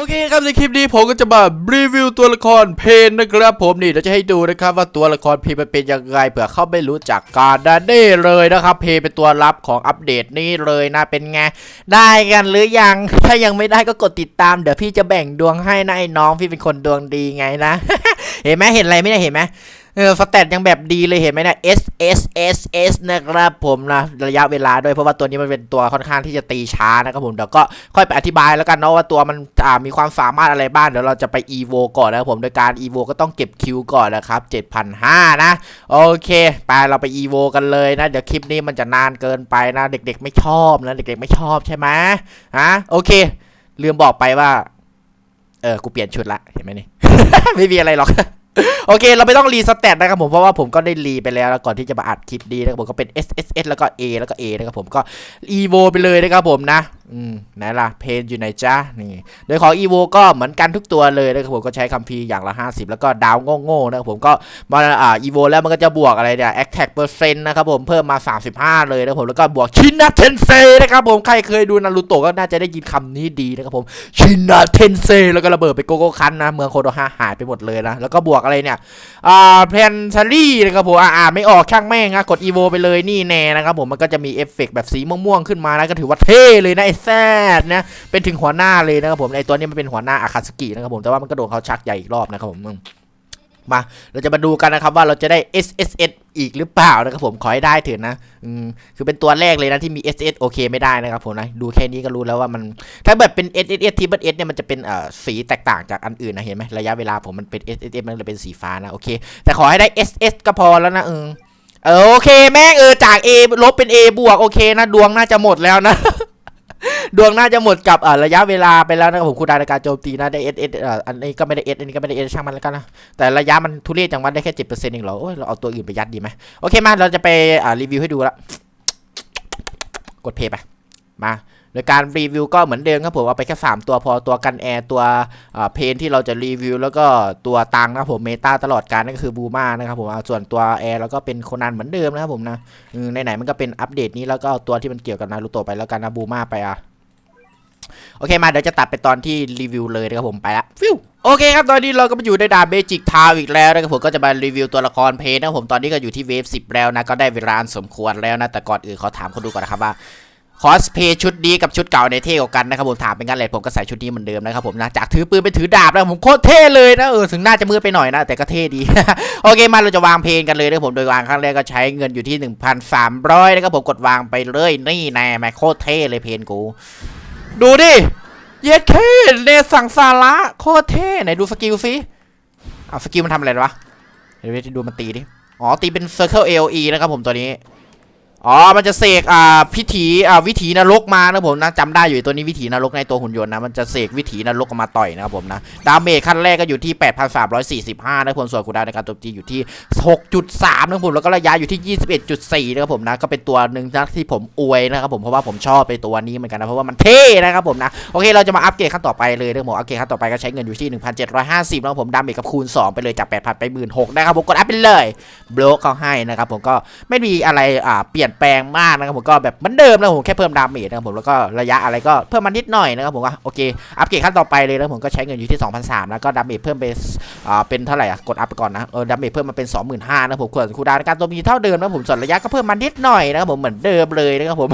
โอเคครับในคลิปนี้ผมก็จะมารีวิวตัวละครเพนนะครับผมนี่เราจะให้ดูนะครับว่าตัวละครเพนมันเป็นยังไงเผื่อเขาไม่รู้จักการดันนี่เลยนะครับเพนเป็นตัวรับของอัปเดตนี้เลยนะเป็นไงได้กันหรือยังถ้ายังไม่ได้ก็กดติดตามเดี๋ยวพี่จะแบ่งดวงให้นะไอ้น้องพี่เป็นคนดวงดีไงนะ เห็นไหมเห็นอะไรไม่ได้เห็นไหม เออสเตตยังแบบดีเลยเห็นไหมเนี่ย S S S S นะครับผมนะระยะเวลาด้วยเพราะว่าตัวนี้มันเป็นตัวค่อนข้างที่จะตีช้านะครับผมเดี๋ยวก็ค่อยไปอธิบายแล้วกันเนาะว่าตัวมันอ่ามีความสามารถอะไรบ้างเดี๋ยวเราจะไป EVO ก่อนนะครับผมโดยการ EVO ก็ต้องเก็บคิวก่อนนะครับ7,500 นะ โอเคไปเราไป EVO กันเลยนะ เดี๋ยวคลิปนี้มันจะนานเกินไปนะ เด็กๆ ไม่ชอบนะเด็กๆ ไม่ชอบใช่ไหมฮะโอเค ลืมบอกไปว่า เออกูเปลี่ยนชุดละเห็นไหมนี่ ไม่มีอะไรหรอก โอเค เราไม่ต้องรีสเตตนะครับผมเพราะว่าผมก็ได้รีไปแล้วแล้วก่อนที่จะมาอัดคลิปดีนะครับผมก็เป็น S S S แล้วก็ A แล้วก็ A นะครับผมก็ EVO ไปเลยนะครับผมนะอืมไหนล่ะเพนอยู่ไหนจ้านี่โดยของ EVO ก็เหมือนกันทุกตัวเลยนะครับผมก็ใช้คัมภีร์อย่างละ 50 แล้วก็ดาวโง่ๆนะครับผมก็มาอ่า EVO แล้วมันก็จะบวกอะไรเนี่ย Attack Percent นต์นะครับผมเพิ่มมา 35 เลยนะครับผมแล้วก็บวกชินาเทนเซนะครับผมใครเคยดูนารูโตะก็น่าจะได้ยินคำนี้ดีนะครับผมชินาเทนเซแล้วก็ระเบิดไปโกโก้คันนะเมืองโคโดฮาหายไปหมดเลยนะแล้วก็บวกอะไรเนี่ยอ่าเพนซารี่นะครับผมอ่าไม่ออกช่างแม่งนะกดอีโวไปเลยนี่แน่นะครับผมมันก็จะมีเอฟเฟกต์แบบสีม่วงๆขึ้นมานะก็ถือว่าเท่เลยนะไอ้แซดนะเป็นถึงหัวหน้าเลยนะครับผมไอ้ตัวนี้มันเป็นหัวหน้าอาคาสกินะครับผมแต่ว่ามันก็โดนเขาชักใหญ่อีกรอบนะครับผม มา เราจะมาดูกันนะครับว่าเราจะได้ S S S อีกหรือเปล่านะครับผมขอให้ได้เถอะนะอืมคือเป็นตัวแรกเลยนะที่มี S S โอเคไม่ได้นะครับผมนะดูแค่นี้ก็รู้แล้วว่ามัน ถ้าแบบเป็น S S S ทีเบิล S เนี่ยมันจะเป็นเอ่อสีแตกต่างจากอันอื่นนะเห็นไหมระยะเวลาผมมันเป็น S S S มันเลยเป็นสีฟ้านะโอเค แต่ขอให้ได้ S S ก็พอแล้วนะเออเออโอเคแม่งเออจาก A ลบเป็น A บวกโอเคนะดวงน่าจะหมดแล้วนะ ดวงน่าจะหมดกับเอ่อระยะเวลาไปแล้วนะครับผมคูณดาวในการโจมตีนะได้เอสเอ่ออันนี้ก็ไม่ได้เอันนี้ก็ไม่ได้เอสช่างมันแล้วกันนะแต่ระยะมันทุเรศจังวัดได้แค่เจ็ดเปอร์เซ็นต์เองเหรอโอ้ยเราเอาตัวอื่นไปยัดดีไหมโอเคมาเราจะไปอ่ารีวิวให้ดูละกดเพย์ไปมา โดยการรีวิวก็เหมือนเดิมครับผมเอาไปแค่ 3 ตัวพอตัวกันแอร์ตัวเพนที่เราจะรีวิว แล้วก็ตัวตังนะผมเมตาตลอดการนั่นก็คือบูมานะครับผมเอาส่วนตัวแอร์แล้วก็เป็นโคนันเหมือนเดิมนะครับผมนะอืมไหนๆมันก็เป็นอัปเดตนี้แล้วก็เอาตัวที่มันเกี่ยวกับนารูโตะไปแล้วกันนะบูมาไปอะโอเคมาเดี๋ยวจะตัดไปตอนที่รีวิวเลยนะครับผมไปละฟิวโอเคครับตอนนี้เราก็มาอยู่ในดาเบจิกทาวอีกแล้วนะครับผมก็จะมารีวิวตัวละครเพลนะผมตอนนี้ก็อยู่ที่เวฟ10แล้วนะก็ได้เวลาสมควรแล้วนะแต่ก่อนอื่นขอถามคนดูก่อนนะครับว่า คอสเพย์ชุดนี้กับชุดเก่าในเท่กว่ากันนะครับผมถามเป็นงั้นเลยผมก็ใส่ชุดนี้เหมือนเดิมนะครับผมนะจากถือปืนไปถือดาบแล้วผมโคตรเท่เลยนะเออถึงน่าจะมืดไปหน่อยนะแต่ก็เท่ดี โอเคมาเราจะวางเพลงกันเลยนะผมโดยวางครั้งแรกก็ใช้เงินอยู่ที่ 1,300นะครับผมกดวางไปเลยนี่แน่แม่โคตรเท่เลยเพลงกู ดูดิเย็ดเคเนสังสาระโคตรเท่ไหนดูสกิลสิเอาสกิลมันทำอะไรวะเดี๋ยวดูมันตีดิอ๋อตีเป็น Circle AOE นะครับผมตัวนี้ อ๋อ มันจะเสกอ่าพิถีอ่าวิถีนรกมานะผมนะจำได้อยู่ไอ้ตัวนี้วิถีนรกในตัวหุ่นยนต์นะมันจะเสกวิถีนรกมาต่อยนะครับผมนะดาเมจขั้นแรกก็อยู่ที่ 8,345นะครับผมส่วนคูลดาวในการโจมตีอยู่ที่ 6.3นะผมแล้วก็ระยะอยู่ที่ 21.4นะครับผมนะก็เป็นตัวหนึ่งนะที่ผมอวยนะครับผมเพราะว่าผมชอบไปตัวนี้เหมือนกันนะเพราะว่ามันเท่นะครับผมนะโอเคเราจะมาอัปเกรดขั้นต่อไปเลยนะผมอัปเกรดขั้นต่อไปก็ใช้เงินอยู่ที่ 1,750นะครับผมดาเมจกับคูณ 2 ไปเลยจาก8,000ไป16,000นะครับผมกดอัพไปเลยบล็อกเขาให้นะครับผมก็ไม่มีอะไรอ่าเปลี่ยนแปลงมากนะครับผมก็แบบเหมือนเดิมนะผมแค่เพิ่มดาเมจนะครับผมแล้วก็ระยะอะไรก็เพิ่มมานิดหน่อยนะครับผมก็โอเคอัปเกรดขั้นต่อไปเลยนะผมก็ใช้เงินอยู่ที่ 2,300แล้วก็ดาเมจเพิ่มไปอ่าเป็นเท่าไหร่อะกดอัพไปก่อนนะเออดาเมจเพิ่มมาเป็น 25,000นะผมส่วนคูดานในการตัวมีเท่าเดิมนะผมส่วนระยะก็เพิ่มมานิดหน่อยนะครับผมเหมือนเดิมเลยนะครับผม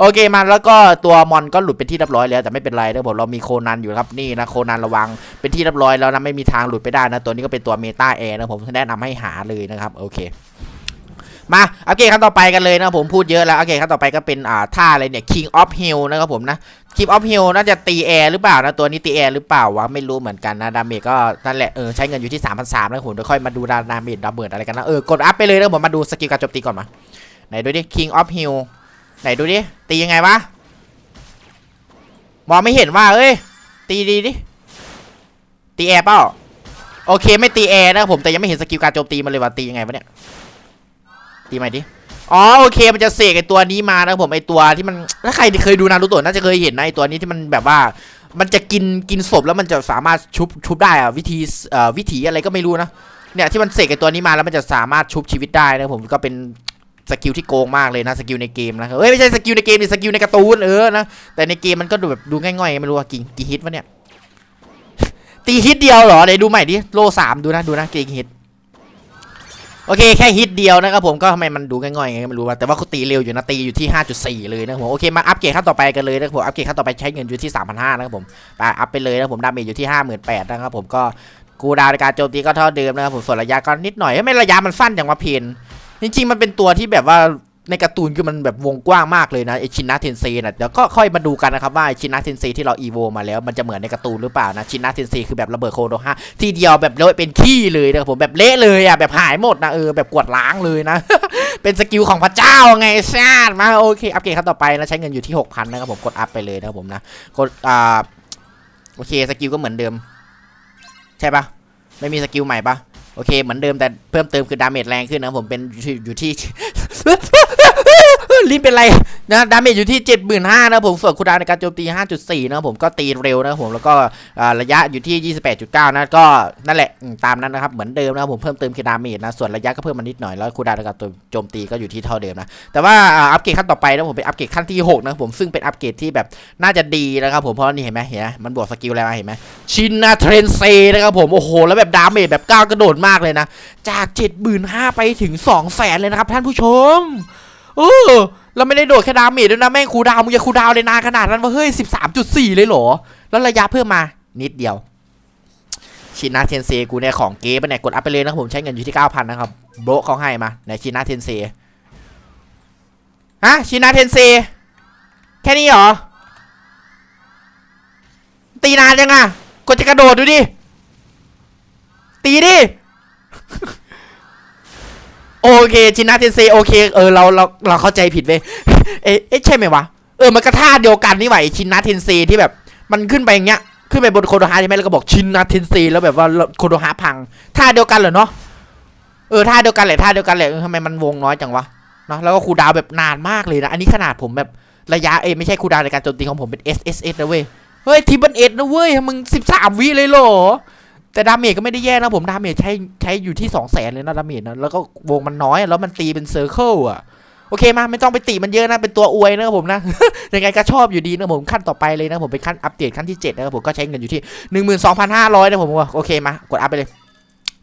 โอเคมาแล้วก็ตัวมอนก็หลุดเป็นที่เรียบร้อยแล้วแต่ไม่เป็นไรนะครับผมเรามีโคนันอยู่ครับนี่นะโคนันระวังเป็นที่เรียบร้อยแล้วนะไม่มีทางหลุดไปได้นะตัวนี้ก็เป็นตัวเมตาแอร์นะผมแนะนำให้หาเลยนะครับโอเค มาโอเกรดขั้นต่อไปกันเลยนะผมพูดเยอะแล้วโอเกรดขั้นต่อไปก็เป็นอ่าท่าอะไรเนี่ย King of Hill นะครับผมนะ King of Hill น่าจะตีแอร์หรือเปล่านะตัวนี้ตีแอร์หรือเปล่าวะไม่รู้เหมือนกันนะดาเมจก็นั่นแหละเออใช้เงินอยู่ที่3 3 0 0นะผมเดี๋ยวค่อยมาดูดาเมจดาเบิร์ดอะไรกันนะเออกดอัพไปเลยนะผมมาดูสกิลการโจมตีก่อนมาไหนดูดิ King of Hill ไหนดูดิตียังไงวะมองไม่เห็นว่าเอ้ยตีดีดิตีแอร์เปล่าโอเคไม่ตีแอร์นะผมแต่ยังไม่เห็นสกิลการโจมตีมันเลยว่าตียังไงวะเนี่ย ตีใหม่ดิอ๋อโอเคมันจะเสกไอตัวนี้มานะผมไอตัวที่มันถ้าใครเคยดูนารูโตะน่าจะเคยเห็นนะไอตัวนี้ที่มันแบบว่า มันจะกินกินศพแล้วมันจะสามารถชุบชุบได้อะวิธีเอ่อวิถีอะไรก็ไม่รู้นะเนี่ยที่มันเสกไอตัวนี้มาแล้วมันจะสามารถชุบชีวิตได้นะผมก็เป็นสกิลที่โกงมากเลยนะสกิลในเกมนะเอ้ยไม่ใช่สกิลในเกมนี่สกิลในการ์ตูนเออนะแต่ในเกมมันก็ดูแบบดูง่ายๆไม่รู้ว่ากี่กี่ฮิตวะเนี่ยตีฮิตเดียวเหรอเดี๋ยวดูใหม่ดิโลสามดูนะดูนะกี่ฮิต โอเคแค่ฮิตเดียวนะครับผมก็ทำไมมันดูง่อยๆไงไม่รู้ว่าแต่ว่าเขาตีเร็วอยู่นะตีอยู่ที่ 5.4 เลยนะครับผมโอเคมาอัปเกรดขั้นต่อไปกันเลยนะครับผมอัปเกรดขั้นต่อไปใช้เงินอยู่ที่ 3,500นะครับผมไปอัพไปเลยนะผมดาเมจอยู่ที่ 58,000นะครับผมก็กูดาวในการโจมตีก็เท่าเดิมนะครับผมส่วนระยะก็นิดหน่อยไม่ระยะมันสั้นอย่างว่าเพนจริงๆมันเป็นตัวที่แบบว่า ในการ์ตูนคือมันแบบวงกว้างมากเลยนะไอชินนาเทนเซนะเดี๋ยวก็ค่อยมาดูกันนะครับว่าไอชินนาเทนเซที่เราอีโวมาแล้วมันจะเหมือนในการ์ตูนหรือเปล่านะชินนาเทนเซคือแบบระเบิดโคโดฮะทีเดียวแบบเละเป็นขี้เลยนะครับผมแบบเละเลยอะแบบหายหมดนะเออแบบกวาดล้างเลยนะ เป็นสกิลของพระเจ้าไงซาดมาโอเคอัปเกรดขั้นต่อไปนะใช้เงินอยู่ที่6,000นะครับผมกดอัพไปเลยนะครับผมนะกดอ่าโอเคสกิลก็เหมือนเดิม ใช่ปะไม่มีสกิลใหม่ปะ โอเคเหมือนเดิมแต่เพิ่มเติมคือดาเมจแรงขึ้นนะผมเป็นอยู่ที่ลิ้นเป็นไรนะดาเมจอยู่ที่ 75,000นะผมส่วนคูดาวในการโจมตี 5.4 นะผมก็ตีเร็วนะผมแล้วก็ระยะอยู่ที่ 28.9 นะก็นั่นแหละตามนั้นนะครับเหมือนเดิมนะผมเพิ่มเติมคือดาเมจนะส่วนระยะก็เพิ่มมานิดหน่อยแล้วคูดาวในการโจมตีก็อยู่ที่เท่าเดิมนะแต่ว่าอัปเกรดขั้นต่อไปนะผมเป็นอัปเกรดขั้นที่ 6 นะผมซึ่งเป็นอัปเกรดที่แบบน่าจะดีนะครับผมเพราะนี่เห็นไหมเห็นไหมมันบวกสกิลอะไรมาเห็นไหมชินนาเทรนเซนะครับผมโอ้โหแล้วแบบดาเมจแบบก้าวกระโดดมากเลยนะ จาก75,000ไปถึง200,000เลยนะครับท่านผู้ชมเออเราไม่ได้โดดแค่ดาเมจด้วยนะแม่งคูดาวมึงจะคูดาวเลยนานขนาดนั้นวะเฮ้ย13.4เลยเหรอ แล้วระยะเพิ่มมานิดเดียว ชินาเทนเซกูเนี่ยของเก๊ปเนี่ยกดอัพไปเลยนะครับผมใช้เงินอยู่ที่9,000นนะครับโบะเขาให้มาไหนชินาเทนเซฮะชินาเทนเซแค่นี้เหรอ ตีนานยังอะกดจะกระโดดดูดิ ตีดิ โอเคชินาเทนเซโอเคเออเราเราเราเข้าใจผิดเว้ยเอ๊ะเอ๊ะใช่ไหมวะเออมันก็ท่าเดียวกันนี่ไหวชินนาเทนเซที่แบบ มันขึ้นไปอย่างเงี้ยขึ้นไปบนโคโดฮาใช่ไหมแล้วก็บอกชินนาเทนเซแล้วแบบว่าโคโดฮาพังท่าเดียวกันเหรอเนาะเออท่าเดียวกันแหละท่าเดียวกันแหละทำไมมันวงน้อยจังวะเนาะแล้วก็คูดาวแบบนานมากเลยนะอันนี้ขนาดผมแบบระยะเอไม่ใช้คูดาวในการโจมตีของผมเป็น S S S นะเว้ยเฮ้ยทิบันเอ็ดนะเว้ยมึง13วิเลยเหรอ แต่ดาเมจก็ไม่ได้แย่นะผมดาเมจใช้ใช้อยู่ที่สองแสนเลยนะดาเมจนะแล้วก็วงมันน้อยแล้วมันตีเป็นเซอร์เคิลอะโอเคมาไม่ต้องไปตีมันเยอะนะเป็นตัวอวยนะครับผมนะยังไงก็ชอบอยู่ดีนะผมขั้นต่อไปเลยนะผมเป็นขั้นอัปเดตขั้นที่7นะครับผมก็ใช้เงินอยู่ที่ 12,500นะผมว่าโอเคมากดอัพไปเลย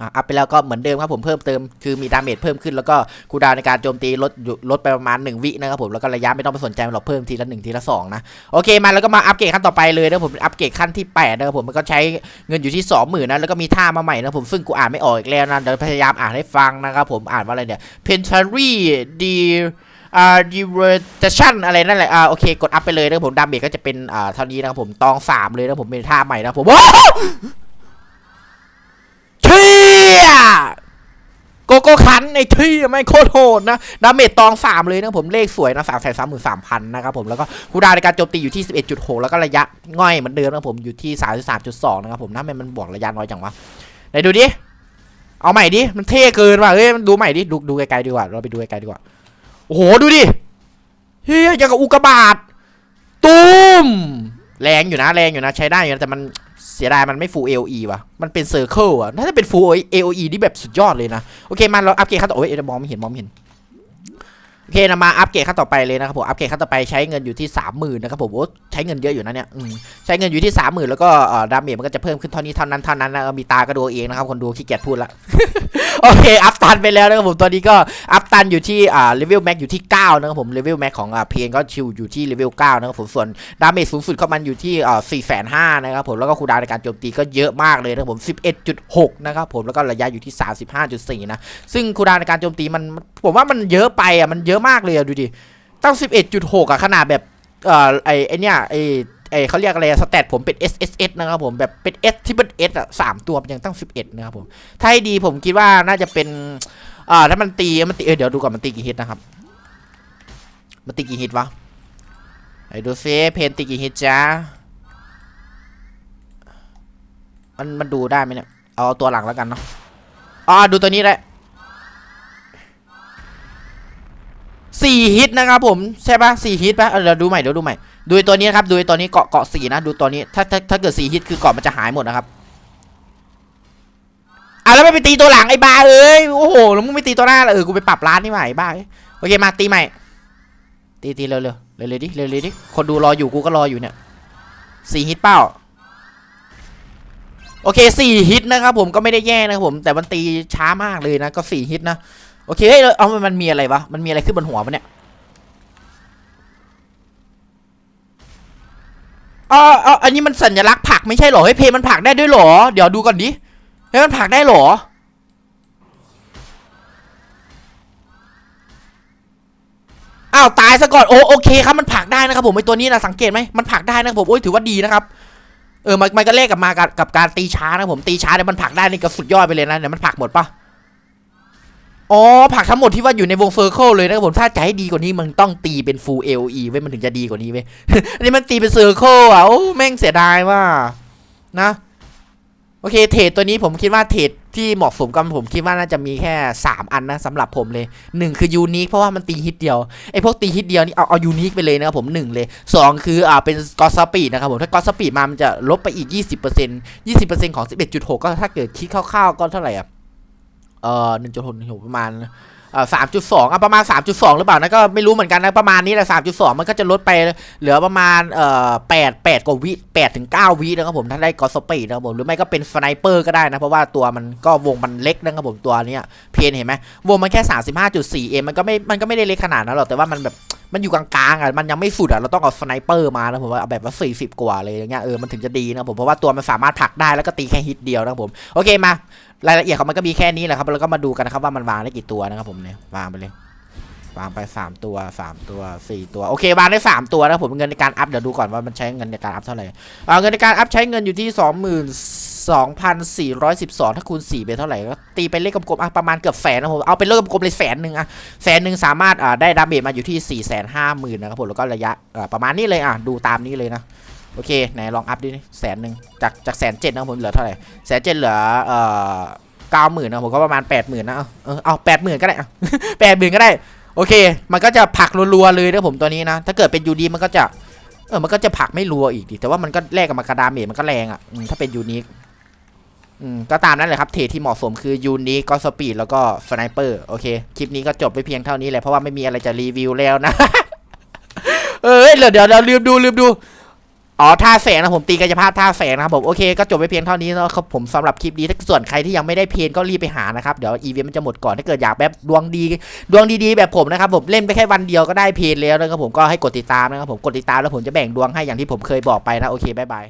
อะอัพไปแล้วก็เหมือนเดิมครับผมเพิ่มเติมคือมีดาเมจเพิ่มขึ้นแล้วก็คูดาวในการโจมตีลดลดไปประมาณ 1 วินะครับผมแล้วก็ระยะไม่ต้องไปสนใจมันหรอกเพิ่มทีละ1ทีละ2นะโอเคมาแล้วก็มาอัปเกรดขั้นต่อไปเลยนะผมอัปเกรดขั้นที่8นะครับผมมันก็ใช้เงินอยู่ที่ 20,000นะแล้วก็มีท่ามาใหม่นะผมซึ่งกูอ่านไม่ออกอีกแล้วนะเดี๋ยวพยายามอ่านให้ฟังนะครับผมอ่านว่าอะไรเนี่ย Pentary d อ่า diversion อะไรนั่นแหละอ่าโอเคกดอัพไปเลยนะผมดาเมจก็จะเป็นอ่าเท่านี้นะครับผมตองสามเลยนะผมเป็นท่าใหม่นะผมว้า โกโก้คันไอ้ที่ไม่โคตรโหดนะดาเมจตองสามเลยนะผมเลขสวยนะสามแสนสามหมื่นสามพันนะครับผมแล้วก็คูดาวในการโจมตีอยู่ที่สิบเอ็ดจุดหกแล้วก็ระยะง่อยเหมือนเดิมนะผมอยู่ที่สามสิบสามจุดสองนะครับผมน่ามันบวกระยะน้อยจังวะไหนดูดิเอาใหม่ดิมันเท่เกินว่ะเฮ้ยมันดูใหม่ดิดูดูไกลๆดีกว่าเราไปดูไกลๆดีกว่าโอ้โหดูดิเฮ้ยย่างกับอุกกาบาตตูมแรงอยู่นะแรงอยู่นะใช้ได้อยู่นะแต่มัน เสียดายมันไม่ฟูล AOE ว่ะ มันเป็นเซอร์เคิลอะถ้าเป็นฟูล AOE นี่แบบสุดยอดเลยนะ โอเคมาเราอัปเกรดขั้นต่อโอ้ยมองไม่เห็นมองไม่เห็น โอเคนะมาอัปเกรดขั้นต่อไปเลยนะครับผม อัปเกรดขั้นต่อไปใช้เงินอยู่ที่สามหมื่นนะครับผมโอ้ใช้เงินเยอะอยู่นะเนี่ยใช้เงินอยู่ที่สามหมื่นแล้วก็ดาเมจมันก็จะเพิ่มขึ้นเท่านี้เท่านั้นเท่านั้นนะเออมีตาก็ดูเองนะครับคนดูขี้เกียจพูดละ โอเค อัพตันไปแล้วนะครับผมตอนนี้ก็อัพตันอยู่ที่อ่าเลเวลแม็กอยู่ที่ 9 นะครับผมเลเวลแม็กของอ่าเพนก็ชิวอยู่ที่เลเวล9นะครับผมส่วนดาเมจสูงสุดของมันอยู่ที่อ่า4 5 0 0นะครับผมแล้วก็คูลดาวในการโจมตีก็เยอะมากเลยนะครับผม 11.6 นะครับผมแล้วก็ระยะอยู่ที่ 35.4 นะ ซึ่งคูลดาวในการโจมตีมันผมว่ามันเยอะไปอะมันเยอะมากเลยอะดูดิตั้ง11.6อะขนาดแบบเอ่อไอไอเนี่ยไอ ไอเขาเรียกอะไรสเตตผมเป็น SSS นะครับผมแบบเป็น S ที่เป็น S อะสามตัวยังตั้ง 11 นะครับผมถ้าให้ดีผมคิดว่าน่าจะเป็นอ่าถ้ามันตีมันตีเออเดี๋ยวดูก่อนมันตีกี่ฮิตนะครับ มันตีกี่ฮิตวะไหนดูซิเพนตีกี่ฮิตจ้ามันมันดูได้ไหมเนี่ย เอาตัวหลังแล้วกันเนาะอ๋อดูตัวนี้ได้สี่ฮิตนะครับผม ใช่ปะสี่ฮิตปะเออเดี๋ยวดูใหม่เดี๋ยวดูใหม่ ดูตัวนี้ครับดูตัวนี้เกาะเกาะสี่นะดูตัวนี้ถ้าถ้าถ้าเกิดสี่ฮิตคือเกาะมันจะหายหมดนะครับอะแล้วไม่ไปตีตัวหลังไอ้บ้าเอ้ยโอ้โหแล้วมึงไม่ตีตัวหน้าเออกูไปปรับร้านนี่ใหว่บ้าโอเคมาตีใหม่ ตีตีเร็วเร็วเร็วเดิเร็วเดิคนดูรออยู่กูก็รออยู่เนี่ยสี่ฮิตเป้าโอเคสี่ฮิตนะครับผมก็ไม่ได้แย่นะครับผมแต่มันตีช้ามากเลยนะก็สี่ฮิตนะโอเคเฮ้ยเอามันมีอะไรวะมันมีอะไรขึ้นบนหัวปะเนี่ย อ๋ออ๋ออันนี้มันสัญลักษณ์ผักไม่ใช่หรอเฮ้ยเพลงมันผักได้ด้วยหรอ เดี๋ยวดูก่อนดิเฮ้ยมันผักได้หรออ้าวตายซะก่อนโอโอเคครับมันผักได้นะครับผมไอตัวนี้นะสังเกตไหมมันผักได้นะครับผมโอ้ยถือว่าดีนะครับเออมันมันก็เลขกับมากับกับการตีช้านะผมตีช้าเนี่ยมันผักได้นี่ก็สุดยอดไปเลยนะเดี๋ยวมันผักหมดปะ อ๋อผักทั้งหมดที่ว่าอยู่ในวงเซอร์เคิลเลยนะครับผมถ้าจะให้ดีกว่านี้มันต้องตีเป็น full LE ไว้ยมันถึงจะดีกว่านี้เว้ยอันนี้มันตีเป็นเซอร์เคิลอะโอ้แม่งเสียดายว่านะโอเคเทรดตัวนี้ผมคิดว่าเทรดที่เหมาะสมกับผมคิดว่าน่าจะมีแค่ 3 อันนะสำหรับผมเลย 1 คือยูนิคเพราะว่ามันตีฮิตเดียวไอ้พวกตีฮิตเดียวนี่เอาเอายูนิคไปเลยนะครับผม 1 เลย 2 คืออ่าเป็นกอสปีดนะครับผม ถ้ากอสปีดมามันจะลบไปอีก 20% 20%ของ 11.6 ก็ถ้าเกิดคิดคร่าวๆก็เท่าไหร่อะ เอ่อ1.6ประมาณเอ่อ3.2อะประมาณสามจุดสองหรือเปล่านะก็ไม่รู้เหมือนกันนะประมาณนี้แหละสามจุดสองมันก็จะลดไปเหลือประมาณเอ่อแปดแปดกว่าวิแปดถึงเก้าวินะครับผมถ้าได้กอสปีดนะครับผมหรือไม่ก็เป็นสไนเปอร์ก็ได้นะ เพราะว่าตัวมันก็วงมันเล็กนะครับผมตัวเนี้ยเพนเห็นไหมวงมันแค่สามสิบห้าจุดสี่เองมันก็ไม่มันก็ไม่ได้เล็กขนาดนั้นหรอกแต่ว่ามันแบบมันอยู่กลางๆอะมันยังไม่สุดอะเราต้องเอาสไนเปอร์มานะผมว่าเอาแบบว่า40กว่าเลยอย่างเงี้ยเออมันถึงจะดีนะผมเพราะว่าตัวมันสามารถผลักได้แล้วก็ตีแค่ฮิตเดียวนะผมโอเคมารายละเอียดของมันก็มีแค่นี้แหละครับแล้วก็มาดูกันนะครับว่ามันวางได้กี่ตัวนะครับผมเนี่ยวางไปเลยวางไป 3 ตัว 3 ตัว 4 ตัว โอเควางได้ 3 ตัวนะผมเงินในการอัพเดี๋ยวดูก่อนว่ามันใช้เงินในการอัพเท่าไหร่อ่าเงินในการอัพใช้เงินอยู่ที่ 2,412 ถ้าคูณ 4 เป็นเท่าไหร่ก็ตีเป็นเลขกลมๆอะประมาณเกือบแสนนะผมเอาเป็นเลขกลมๆเลยแสนหนึ่งอะแสนหนึ่งสามารถอ่าได้ดาเมจมาอยู่ที่ 4 5 0 0 0 0นะครับผมแล้วก็ระยะอ่าประมาณนี้เลยอะดูตามนี้เลยนะโอเคไหนลองอัพดิแสนหนึ่งจากจากแสนเจ็ดนะผมเหลือเท่าไหร่แสนเจ็ดเหลือเอ่อเก้าหมื่นนะผมก็ประมาณแปดหมื่นนะเอาเอเอาแปดหมื่นก็ได้แปดหมื่นก็ได้โอเค มันก็จะผลักรัวๆเลยนะผมตัวนี้นะ ถ้าเกิดเป็นยูดีมันก็จะเออมันก็จะผลักไม่รัวอีกดิแต่ว่ามันก็แลกกับมากระดาเมจมันก็แรงอะถ้าเป็นยูนิค ก็ตามนั้นเลยครับเทรดที่เหมาะสมคือยูนิคก็สปีดแล้วก็สไนเปอร์โอเค คลิปนี้ก็จบไปเพียงเท่านี้แหละ เพราะว่าไม่มีอะไรจะรีวิวแล้วนะ เออเดี๋ยวเดี๋ยวเดี๋ยวลืมดูลืมดูอ๋อท่าแสงนะผมตีกายภาพท่าแสงนะครับผมโอเคก็จบไปเพียงเท่านี้นะครับผมสำหรับคลิปนี้ถ้าส่วนใครที่ยังไม่ได้เพนก็รีบไปหานะครับเดี๋ยวอีเวนต์มันจะหมดก่อนถ้าเกิดอยากแบบดวงดีดวงดีๆแบบผมนะครับผมเล่นไปแค่วันเดียวก็ได้เพนแล้วนะครับผมก็ให้กดติดตามนะครับผมกดติดตามแล้วผมจะแบ่งดวงให้อย่างที่ผมเคยบอกไปนะโอเคบายบาย